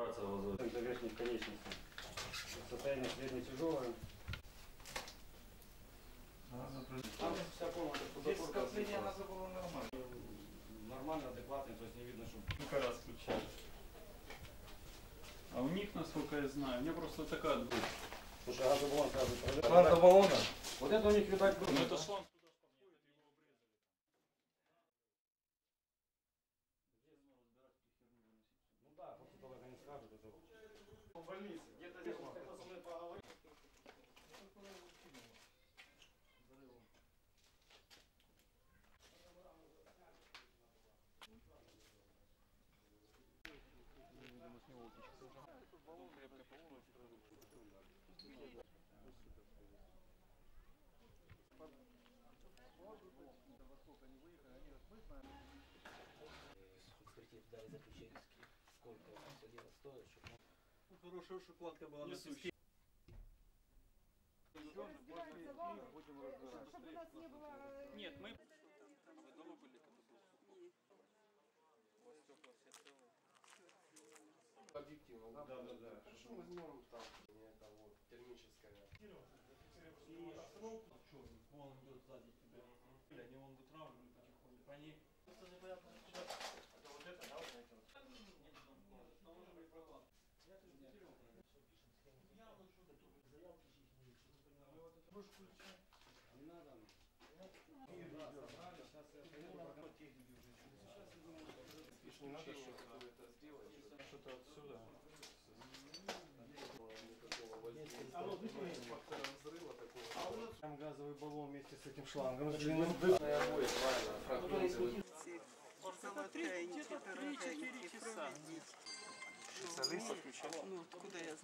операция лазурит. До верхних конечностей. Состояние средне тяжелое. Здесь скопление она было нормально. Нормально, то есть не видно, что... Сколько раз включали. А у них, насколько я знаю, у меня просто такая отгрузка. Слушай, а газобаллон сразу... Газобаллона? Вот это у них, видать, ну, было. Скажут, это... В больнице, где-то здесь, кто со мной поговорил. экспертиз дали заключение, сколько это все дело стоит, чтобы Хорошая шоколадка была на Несущая. Разбирается вал, чтобы у нас не было... э, Нет, мы... Объективно, да? Да, да, да. Хорошо, возьмем там, это вот, термическое. И обстановку черный, вон идет сзади тебя. Они вон вытравливают потихоньку. Они... Просто непонятно, что это вот это, да, вот эти вот. Там может быть проклад. Я тут не Явно что-то только заявки чьи-нибудь, не понимаю. Вот это будешь включать. Не надо. Сейчас я думаю, Не надо что-то сделать. Что-то отсюда. А вот взрыва такого. А Там газовый баллон вместе с этим шлангом длинным. Фрагменты. Солодкая, не дорогая, часа. Ну, откуда я знаю?